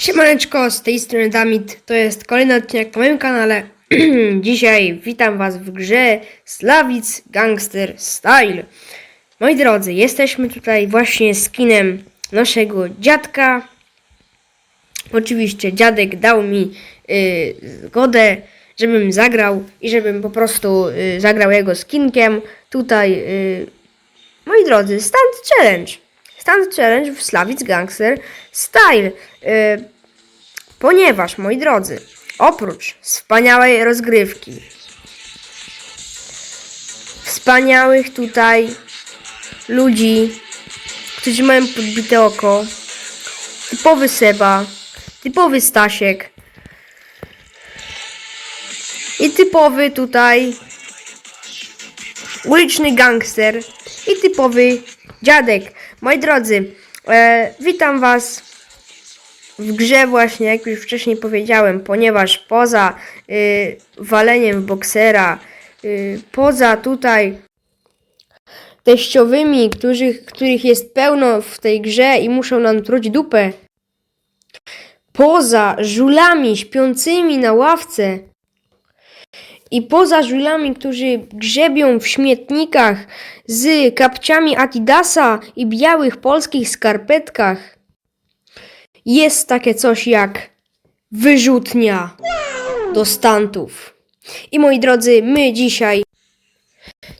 Siemaneczko, z tej strony Damit, to jest kolejny odcinek na moim kanale. Dzisiaj witam was w grze Slavic Gangster Style. Moi drodzy, jesteśmy tutaj właśnie z kinem naszego dziadka. Oczywiście dziadek dał mi y, zgodę, żebym zagrał i żebym po prostu y, zagrał jego skinkiem. Tutaj, y, moi drodzy, stand challenge. Stand challenge w Slavic Gangster Style. Y, ponieważ, moi drodzy, oprócz wspaniałej rozgrywki, wspaniałych tutaj ludzi, którzy mają podbite oko, typowy Seba, typowy Stasiek i typowy tutaj uliczny gangster i typowy dziadek. Moi drodzy, e, witam was w grze właśnie, jak już wcześniej powiedziałem, ponieważ poza y, waleniem boksera, y, poza tutaj teściowymi, których, których jest pełno w tej grze i muszą nam truć dupę, poza żulami śpiącymi na ławce i poza żulami, którzy grzebią w śmietnikach z kapciami Adidasa i białych polskich skarpetkach, jest takie coś jak wyrzutnia do stantów. I moi drodzy, my dzisiaj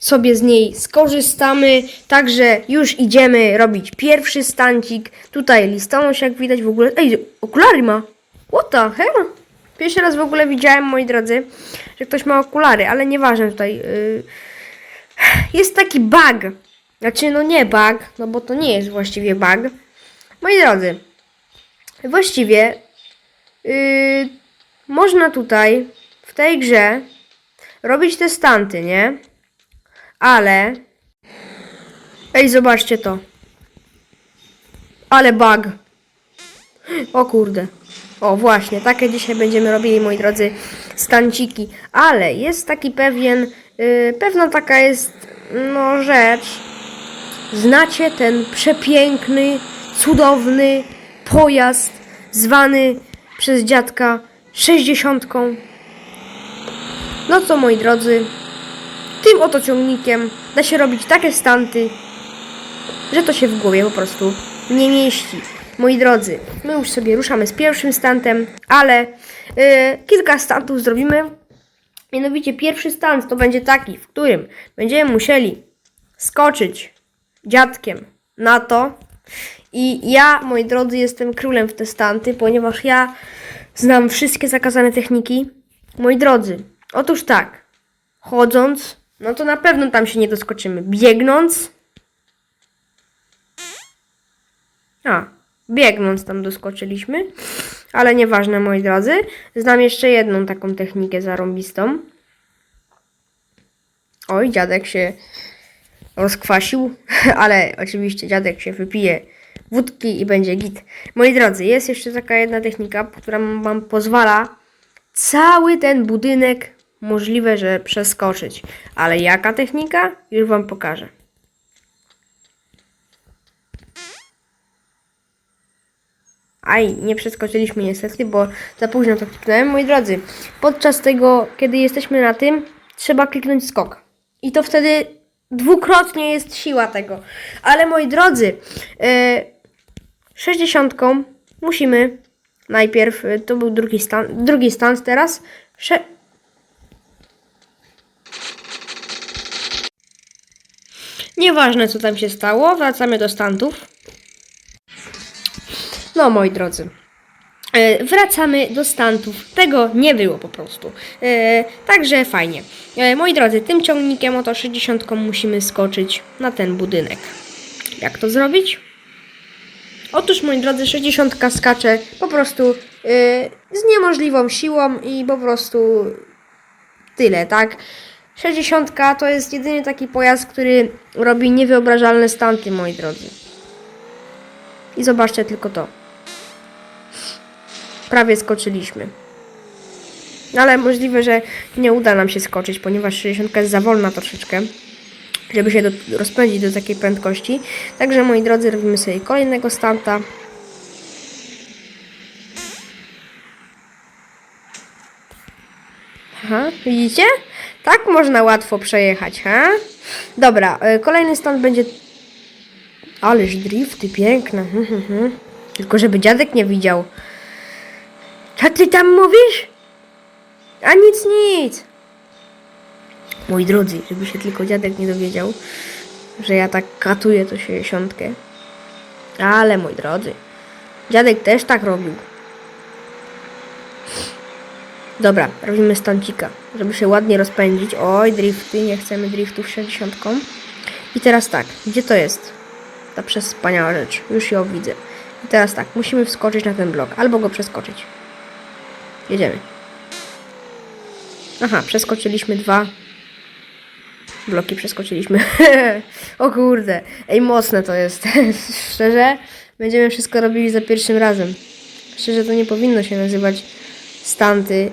sobie z niej skorzystamy, także już idziemy robić pierwszy stancik. Tutaj listonosz, jak widać w ogóle. Ej, okulary ma! What the hell? Pierwszy raz w ogóle widziałem, moi drodzy, że ktoś ma okulary, ale nieważne tutaj. Yy... Jest taki bug. Znaczy, no nie bug, no bo to nie jest właściwie bug. Moi drodzy, Właściwie yy, można tutaj w tej grze robić te stanty, nie? Ale Ej, zobaczcie to. Ale bug. O kurde. O, właśnie, takie dzisiaj będziemy robili, moi drodzy, stanciki. Ale jest taki pewien, yy, pewna taka jest, no, rzecz. Znacie ten przepiękny, cudowny pojazd zwany przez dziadka sześćdziesiątką. No co moi drodzy, tym oto ciągnikiem da się robić takie stanty, że to się w głowie po prostu nie mieści. Moi drodzy, my już sobie ruszamy z pierwszym stantem, ale yy, kilka stantów zrobimy. Mianowicie pierwszy stant to będzie taki, w którym będziemy musieli skoczyć dziadkiem na to, i ja, moi drodzy, jestem królem w te stanty, ponieważ ja znam wszystkie zakazane techniki. Moi drodzy, otóż tak, chodząc, no to na pewno tam się nie doskoczymy. Biegnąc, a, biegnąc tam doskoczyliśmy, ale nieważne, moi drodzy. Znam jeszcze jedną taką technikę zarąbistą. Oj, dziadek się rozkwasił, ale oczywiście dziadek się wypije wódki i będzie git. Moi drodzy, jest jeszcze taka jedna technika, która wam pozwala cały ten budynek możliwe, że przeskoczyć. Ale jaka technika? Już wam pokażę. Aj, nie przeskoczyliśmy niestety, bo za późno to kliknąłem. Moi drodzy, podczas tego, kiedy jesteśmy na tym, trzeba kliknąć skok. I to wtedy dwukrotnie jest siła tego. Ale moi drodzy, yy, 60 musimy najpierw, y, to był drugi stan, drugi stan teraz. Sze Nieważne co tam się stało, wracamy do stantów. No moi drodzy. E, Wracamy do stantów. Tego nie było po prostu. E, także fajnie. E, moi drodzy, tym ciągnikiem oto 60 musimy skoczyć na ten budynek. Jak to zrobić? Otóż, moi drodzy, 60 skacze po prostu z niemożliwą siłą i po prostu tyle, tak? 60 to jest jedyny taki pojazd, który robi niewyobrażalne stanty, moi drodzy. I zobaczcie tylko to prawie skoczyliśmy. Ale możliwe, że nie uda nam się skoczyć, ponieważ 60 jest za wolna troszeczkę, żeby się do, rozpędzić do takiej prędkości. Także moi drodzy, robimy sobie kolejnego stanta. Aha, widzicie? Tak można łatwo przejechać, ha? Dobra, e, kolejny stan będzie... Ależ drifty, piękne. Hm, hm, hm. Tylko żeby dziadek nie widział. Co ty tam mówisz? A nic, nic. Moi drodzy, żeby się tylko dziadek nie dowiedział, że ja tak katuję to 60. Ale moi drodzy, dziadek też tak robił. Dobra, robimy stancika, żeby się ładnie rozpędzić. Oj, drifty, nie chcemy driftów 60. I teraz tak, gdzie to jest? Ta wspaniała rzecz, już ją widzę. I teraz tak, musimy wskoczyć na ten blok, albo go przeskoczyć. Jedziemy. Aha, przeskoczyliśmy dwa. Bloki przeskoczyliśmy. o kurde. Ej, mocne to jest. Szczerze, będziemy wszystko robili za pierwszym razem. Szczerze, to nie powinno się nazywać stanty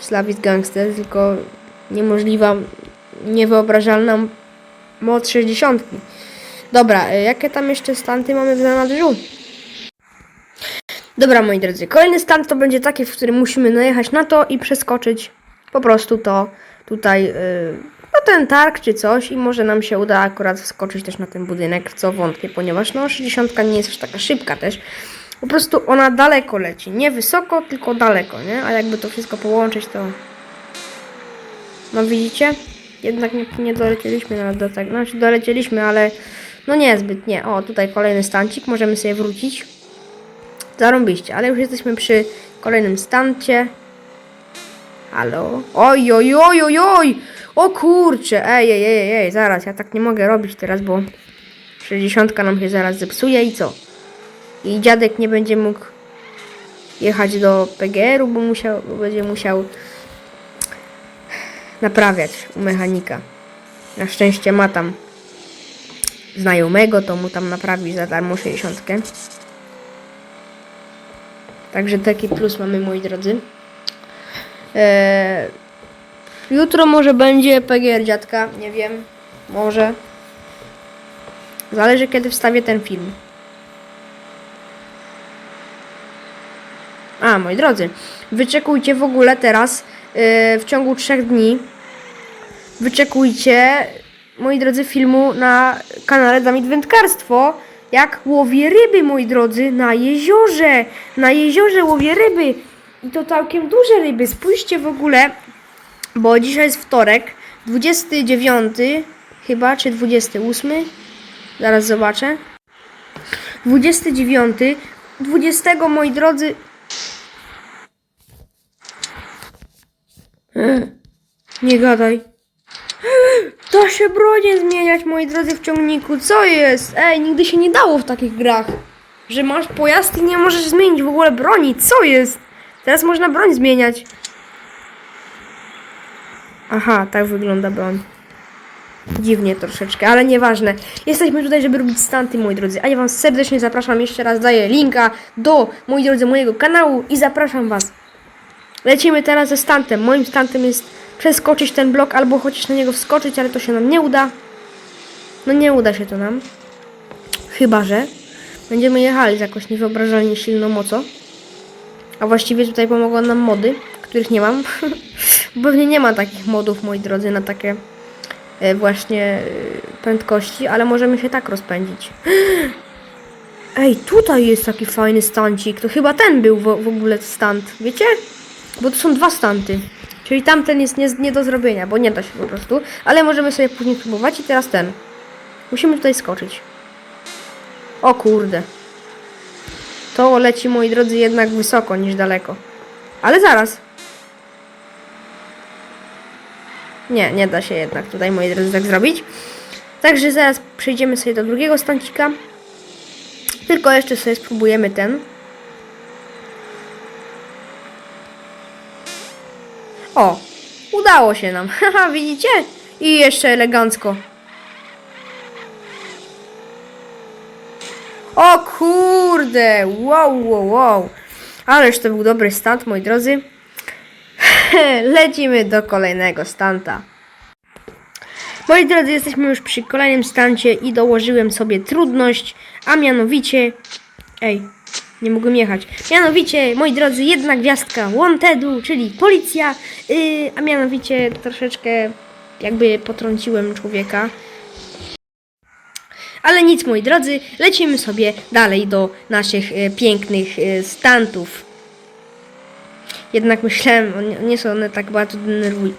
w Gangster, tylko niemożliwa, niewyobrażalna moc 60. Dobra, e, jakie tam jeszcze stanty mamy w zanadrzu? Dobra, moi drodzy, kolejny stan to będzie taki, w którym musimy najechać na to i przeskoczyć po prostu to tutaj, yy, ten targ czy coś i może nam się uda akurat wskoczyć też na ten budynek, w co wątpię, ponieważ no 60 nie jest aż taka szybka też. Po prostu ona daleko leci, nie wysoko, tylko daleko, nie? A jakby to wszystko połączyć, to... No widzicie? Jednak nie, nie dolecieliśmy nawet do tego, znaczy dolecieliśmy, ale no niezbyt, nie. O, tutaj kolejny stancik, możemy sobie wrócić. Zarąbiście, ale już jesteśmy przy kolejnym stancie. Halo? Oj, oj, oj, oj, oj! O kurcze! Ej, ej, ej, ej, zaraz, ja tak nie mogę robić teraz, bo 60 nam się zaraz zepsuje i co? I dziadek nie będzie mógł jechać do PGR-u, bo, musiał, bo będzie musiał naprawiać u mechanika. Na szczęście ma tam znajomego, to mu tam naprawi za darmo 60. Także taki plus mamy, moi drodzy. Eee, jutro może będzie PGR dziadka, nie wiem. Może. Zależy kiedy wstawię ten film. A, moi drodzy, wyczekujcie w ogóle teraz yy, w ciągu trzech dni. Wyczekujcie, moi drodzy, filmu na kanale Damit Wędkarstwo. Jak łowię ryby, moi drodzy, na jeziorze. Na jeziorze łowię ryby. I to całkiem duże ryby. Spójrzcie w ogóle, bo dzisiaj jest wtorek, 29 chyba, czy 28. Zaraz zobaczę. 29. 20, moi drodzy. Nie gadaj. Da się bronię zmieniać, moi drodzy, w ciągniku. Co jest? Ej, nigdy się nie dało w takich grach. Że masz pojazd i nie możesz zmienić w ogóle broni. Co jest? Teraz można broń zmieniać. Aha, tak wygląda broń. Dziwnie troszeczkę, ale nieważne. Jesteśmy tutaj, żeby robić stanty, moi drodzy. A ja wam serdecznie zapraszam, jeszcze raz daję linka do, moi drodzy, mojego kanału i zapraszam was. Lecimy teraz ze stantem. Moim stantem jest przeskoczyć ten blok albo chociaż na niego wskoczyć, ale to się nam nie uda. No nie uda się to nam. Chyba, że będziemy jechali z jakąś niewyobrażalnie silną mocą. A właściwie tutaj pomogą nam mody, których nie mam. Pewnie nie ma takich modów, moi drodzy, na takie e, właśnie e, prędkości, ale możemy się tak rozpędzić. Ej, tutaj jest taki fajny stancik. To chyba ten był w, w ogóle stand, wiecie? Bo to są dwa stanty. Czyli tamten jest nie, nie do zrobienia, bo nie da się po prostu. Ale możemy sobie później spróbować i teraz ten. Musimy tutaj skoczyć. O kurde. To leci, moi drodzy, jednak wysoko niż daleko. Ale zaraz. Nie, nie da się jednak tutaj, moi drodzy, tak zrobić. Także zaraz przejdziemy sobie do drugiego stancika. Tylko jeszcze sobie spróbujemy ten. O, udało się nam. Haha, widzicie? I jeszcze elegancko. O kurde, wow, wow, wow. Ależ to był dobry stand, moi drodzy. Lecimy do kolejnego stanta. Moi drodzy, jesteśmy już przy kolejnym stancie i dołożyłem sobie trudność, a mianowicie... Ej, Nie mogłem jechać. Mianowicie, moi drodzy, jedna gwiazdka Wantedu, czyli policja, yy, a mianowicie troszeczkę jakby potrąciłem człowieka. Ale nic, moi drodzy, lecimy sobie dalej do naszych e, pięknych e, stantów. Jednak myślałem, o nie, nie są one tak bardzo denerwuj.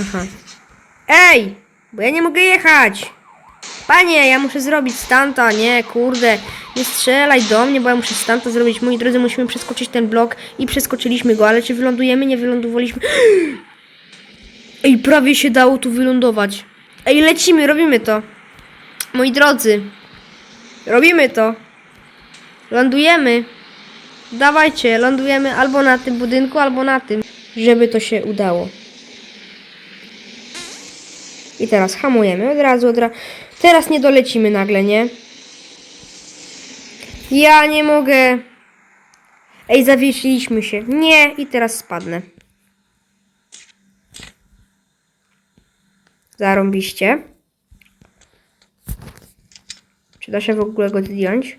Aha. Ej! Bo ja nie mogę jechać! Panie, ja muszę zrobić stanta, nie, kurde. Nie strzelaj do mnie, bo ja muszę stanta zrobić. Moi drodzy, musimy przeskoczyć ten blok i przeskoczyliśmy go, ale czy wylądujemy? Nie wylądowaliśmy. Ej, prawie się dało tu wylądować. Ej, lecimy, robimy to. Moi drodzy, robimy to. Lądujemy. Dawajcie, lądujemy albo na tym budynku, albo na tym, żeby to się udało. I teraz hamujemy od razu, od razu. Teraz nie dolecimy nagle, nie? Ja nie mogę. Ej, zawiesiliśmy się. Nie, i teraz spadnę. Zarąbiście. Czy da się w ogóle go zdjąć?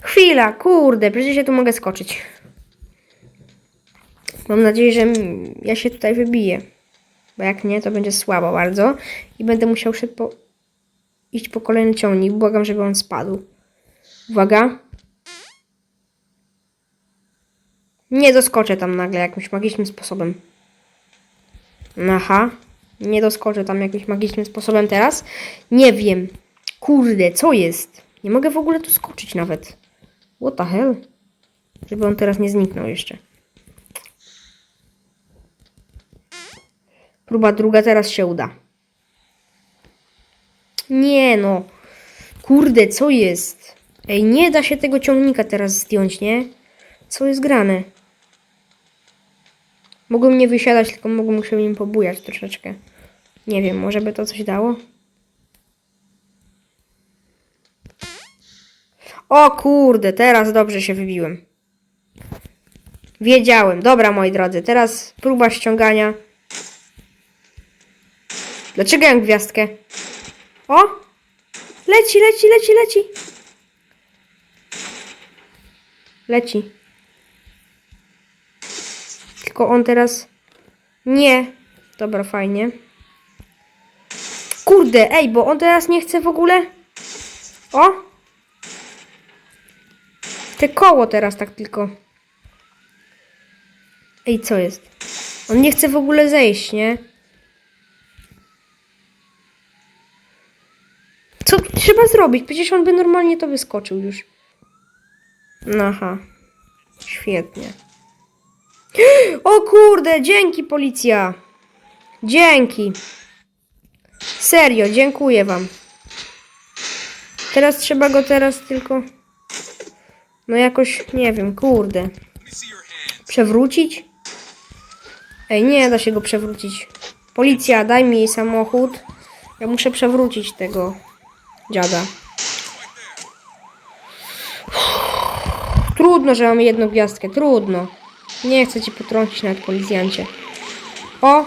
Chwila, kurde, przecież ja tu mogę skoczyć. Mam nadzieję, że ja się tutaj wybiję. Bo jak nie, to będzie słabo bardzo. I będę musiał szybko iść po kolejny ciągnik. Błagam, żeby on spadł. Uwaga. Nie doskoczę tam nagle jakimś magicznym sposobem. Aha. Nie doskoczę tam jakimś magicznym sposobem teraz. Nie wiem. Kurde, co jest? Nie mogę w ogóle tu skoczyć nawet. What the hell? Żeby on teraz nie zniknął jeszcze. Próba druga teraz się uda. Nie no. Kurde, co jest? Ej, nie da się tego ciągnika teraz zdjąć, nie? Co jest grane? Mogłem nie wysiadać, tylko mogłem się nim pobujać troszeczkę. Nie wiem, może by to coś dało? O kurde, teraz dobrze się wybiłem. Wiedziałem. Dobra, moi drodzy, teraz próba ściągania. Dlaczego ja mam gwiazdkę? O! Leci, leci, leci, leci. Leci. Tylko on teraz... Nie. Dobra, fajnie. Kurde, ej, bo on teraz nie chce w ogóle... O! Te koło teraz tak tylko. Ej, co jest? On nie chce w ogóle zejść, nie? Co tu trzeba zrobić? Przecież on by normalnie to wyskoczył już. Aha. Świetnie. O kurde, dzięki policja. Dzięki. Serio, dziękuję wam. Teraz trzeba go teraz tylko... No jakoś, nie wiem, kurde. Przewrócić? Ej, nie da się go przewrócić. Policja, daj mi samochód. Ja muszę przewrócić tego dziada. Trudno, że mamy jedną gwiazdkę. Trudno. Nie chcę cię potrącić nawet policjancie. O!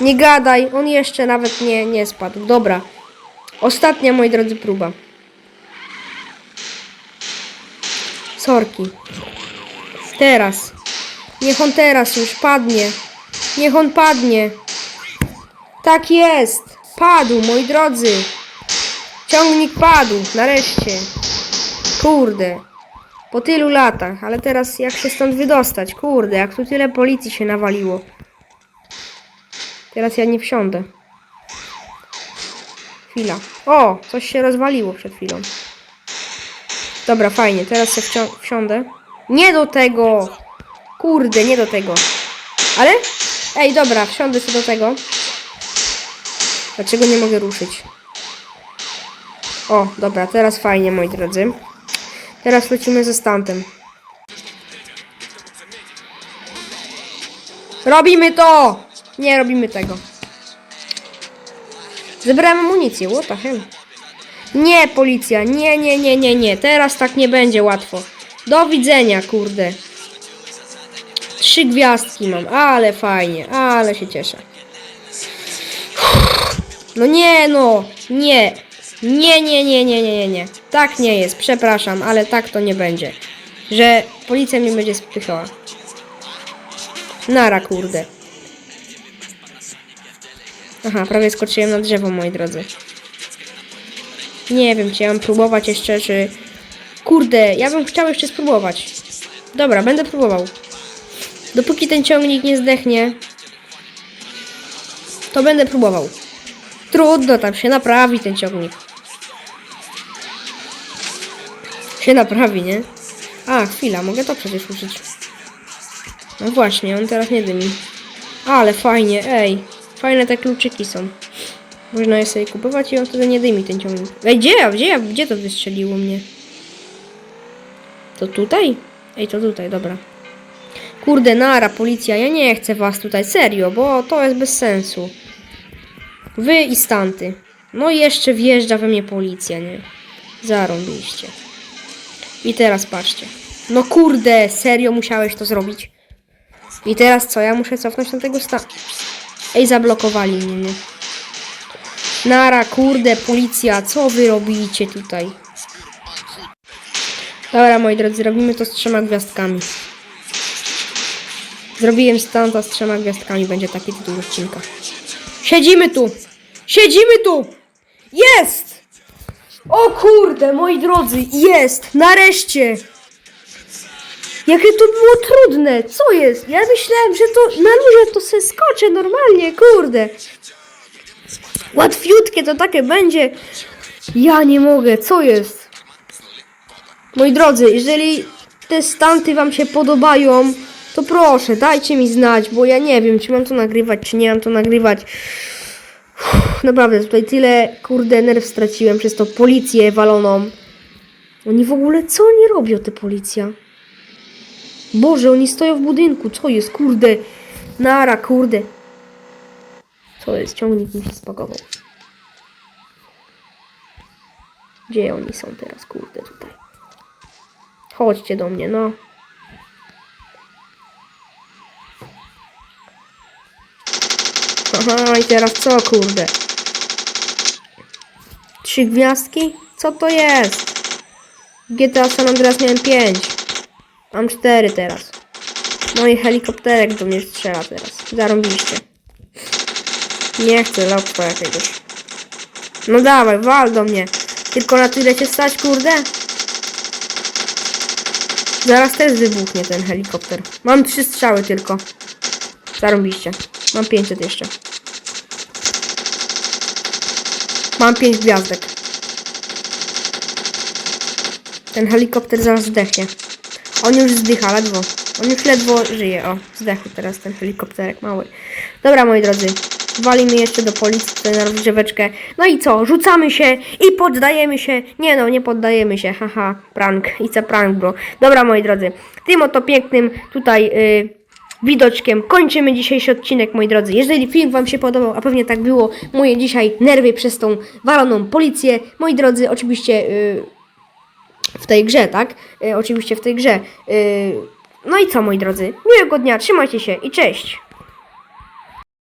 Nie gadaj. On jeszcze nawet nie, nie spadł. Dobra. Ostatnia, moi drodzy, próba. Sorki. Teraz. Niech on teraz już padnie. Niech on padnie. Tak jest. Padł, moi drodzy. Ciągnik padł. Nareszcie. Kurde. Po tylu latach. Ale teraz jak się stąd wydostać? Kurde, jak tu tyle policji się nawaliło. Teraz ja nie wsiądę. Chwila. O, coś się rozwaliło przed chwilą. Dobra, fajnie. Teraz się wsi- wsiądę. Nie do tego! Kurde, nie do tego. Ale? Ej, dobra, wsiądę sobie do tego. Dlaczego nie mogę ruszyć? O, dobra, teraz fajnie, moi drodzy. Teraz lecimy ze stantem. Robimy to! Nie robimy tego. Zebrałem amunicję, what the hell? Nie, policja, nie, nie, nie, nie, nie. Teraz tak nie będzie łatwo. Do widzenia, kurde. Trzy gwiazdki mam, ale fajnie, ale się cieszę. No nie, no, nie, Nie, nie, nie, nie, nie, nie, nie. Tak nie jest, przepraszam, ale tak to nie będzie. Że policja mnie będzie spychała. Nara, kurde. Aha, prawie skoczyłem na drzewo, moi drodzy. Nie wiem, czy ja mam próbować jeszcze, czy... Kurde, ja bym chciał jeszcze spróbować. Dobra, będę próbował. Dopóki ten ciągnik nie zdechnie, to będę próbował. Trudno, tam się naprawi ten ciągnik. Się naprawi, nie? A, chwila, mogę to przecież użyć. No właśnie, on teraz nie dymi. Ale fajnie, ej. Fajne te kluczyki są. Można je sobie kupować i on wtedy nie dymi ten ciągnik. Ej, gdzie gdzie gdzie to wystrzeliło mnie? To tutaj? Ej, to tutaj, dobra. Kurde, nara, policja, ja nie chcę was tutaj, serio, bo to jest bez sensu. Wy i stanty. No i jeszcze wjeżdża we mnie policja, nie? Zarąbiliście. I teraz patrzcie. No kurde, serio musiałeś to zrobić. I teraz co? Ja muszę cofnąć na tego sta... Ej, zablokowali mnie, nie? Nara, kurde, policja, co wy robicie tutaj? Dobra, moi drodzy, robimy to z trzema gwiazdkami. Zrobiłem stanta z trzema gwiazdkami, będzie taki tytuł odcinka. Siedzimy tu! Siedzimy tu! Jest! O kurde, moi drodzy, jest! Nareszcie! Jakie to było trudne! Co jest? Ja myślałem, że to na luzie to se skoczę normalnie, kurde. Łatwiutkie to takie będzie. Ja nie mogę, co jest? Moi drodzy, jeżeli te stanty wam się podobają, to proszę, dajcie mi znać, bo ja nie wiem, czy mam to nagrywać, czy nie mam to nagrywać. Naprawdę, tutaj tyle, kurde, nerw straciłem przez to policję waloną. Oni w ogóle, co oni robią, te policja? Boże, oni stoją w budynku, co jest, kurde? Nara, kurde. Co jest, ciągnik mi się spakował. Gdzie oni są teraz, kurde, tutaj? Chodźcie do mnie, no. Aha, i teraz co, kurde? Trzy gwiazdki? Co to jest? GTA San Andreas miałem pięć. Mam cztery teraz. No i helikopterek do mnie strzela teraz. Zarąbiście. Nie chcę lopka jakiegoś. No dawaj, wal do mnie. Tylko na tyle cię stać, kurde? Zaraz też wybuchnie ten helikopter. Mam trzy strzały tylko. Zarąbiście. Mam 500 jeszcze. Mam 5 gwiazdek. Ten helikopter zaraz zdechnie. On już zdycha, ledwo. On już ledwo żyje. O, zdechł teraz ten helikopterek mały. Dobra, moi drodzy. Walimy jeszcze do policji tutaj na rozgrzeweczkę. No i co? Rzucamy się i poddajemy się. Nie no, nie poddajemy się. Haha, prank. It's a prank, bro. Dobra, moi drodzy. Tym oto pięknym tutaj... Yy, widoczkiem kończymy dzisiejszy odcinek, moi drodzy. Jeżeli film Wam się podobał, a pewnie tak było, moje dzisiaj nerwy przez tą waloną policję, moi drodzy, oczywiście yy, w tej grze, tak? Yy, oczywiście w tej grze. Yy, no i co, moi drodzy? Miłego dnia, trzymajcie się i cześć!